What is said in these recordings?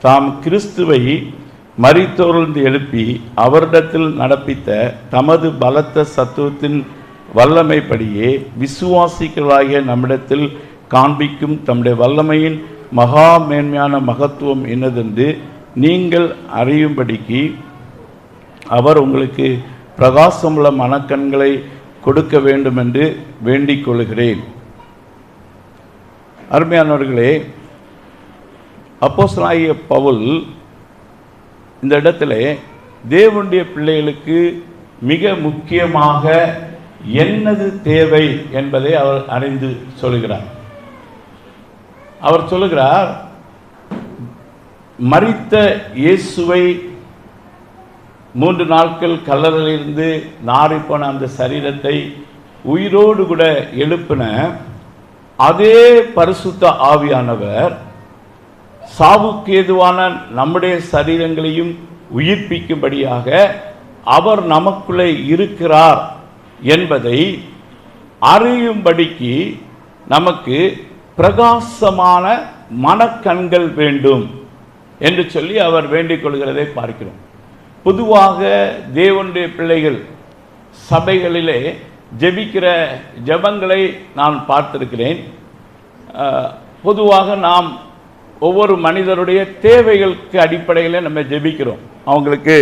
தாம் கிறிஸ்துவை மரித்தோர்ந்து எழுப்பி அவரிடத்தில் நடப்பித்த தமது பலத்த சத்துவத்தின் வல்லமைப்படியே விசுவாசிகளாகிய நம்மிடத்தில் காண்பிக்கும் தம்முடைய வல்லமையின் மகா மேன்மையான மகத்துவம் என்னதென்று நீங்கள் அறியும்படிக்கு அவர் உங்களுக்கு பிரகாசமுள்ள மனக்கண்களை கொடுக்க வேண்டும் என்று வேண்டிக் கொள்கிறேன். அருமையானவர்களே அப்போஸ்தலாகிய பவுல் இந்த இடத்துல தேவனுடைய பிள்ளைகளுக்கு மிக முக்கியமாக என்னது தேவை என்பதை அவர் அறிந்து சொல்கிறார். அவர் சொல்லுகிறார் மறித்த இயேசுவை மூன்று நாட்கள் கல்லறையிலிருந்து நாறிப்போன அந்த சரீரத்தை உயிரோடு கூட எழுப்பின அதே பரிசுத்த ஆவியானவர் சாவுக்கு ஏதுவான நம்முடைய சரீரங்களையும் உயிர்ப்பிக்கும்படியாக அவர் நமக்குள்ளே இருக்கிறார் என்பதை அறியும்படிக்கு நமக்கு பிரகாசமான மனக்கண்கள் வேண்டும் என்று சொல்லி அவர் வேண்டிக் கொள்கிறதை பார்க்கிறோம். பொதுவாக தேவனுடைய பிள்ளைகள் சபைகளிலே ஜெபிக்கிற ஜெபங்களை நான் பார்த்திருக்கிறேன். பொதுவாக நாம் ஒவ்வொரு மனிதருடைய தேவைகளுக்கு அடிப்படையில் நம்ம ஜெபிக்கிறோம். அவங்களுக்கு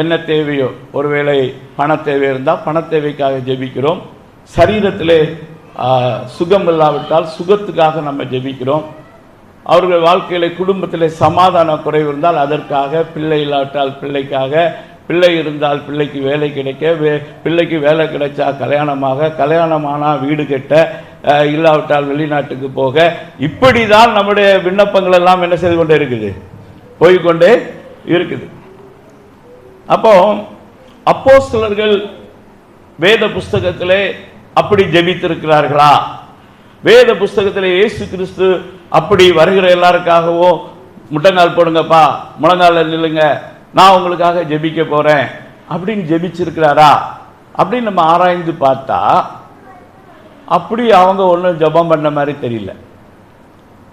என்ன தேவையோ ஒருவேளை பண தேவை இருந்தால் பண தேவைக்காக ஜெபிக்கிறோம். சரீரத்தில் சுகம் இல்லாவிட்டால் சுகத்துக்காக நம்ம ஜெபிக்கிறோம். அவர்கள் வாழ்க்கையில் குடும்பத்தில் சமாதான குறைவு இருந்தால் அதற்காக பிள்ளை இல்லாவிட்டால் பிள்ளைக்காக பிள்ளை இருந்தால் பிள்ளைக்கு வேலை கிடைக்க வே பிள்ளைக்கு வேலை கிடைச்சா கல்யாணமாக கல்யாணமானால் வீடு கட்ட இல்லாவிட்டால் வெளிநாட்டுக்கு போக இப்படி தான் நம்முடைய விண்ணப்பங்கள் எல்லாம் என்ன செய்து கொண்டே இருக்குது? போய்கொண்டே இருக்குது. அப்போ சிலர்கள் வேத புஸ்தகத்திலே அப்படி ஜெபித்திருக்கிறார்களா? வேத புஸ்தகத்தில் இயேசு கிறிஸ்து அப்படி வருகிற எல்லாருக்காகவும் முட்டங்கால் போடுங்கப்பா முழங்கால நில்லுங்க நான் உங்களுக்காக ஜெபிக்க போறேன் அப்படின்னு ஜெபிச்சிருக்கிறாரா? அப்படின்னு நம்ம ஆராய்ந்து பார்த்தா அப்படி அவங்க ஒன்றும் ஜெபம் பண்ண மாதிரி தெரியல.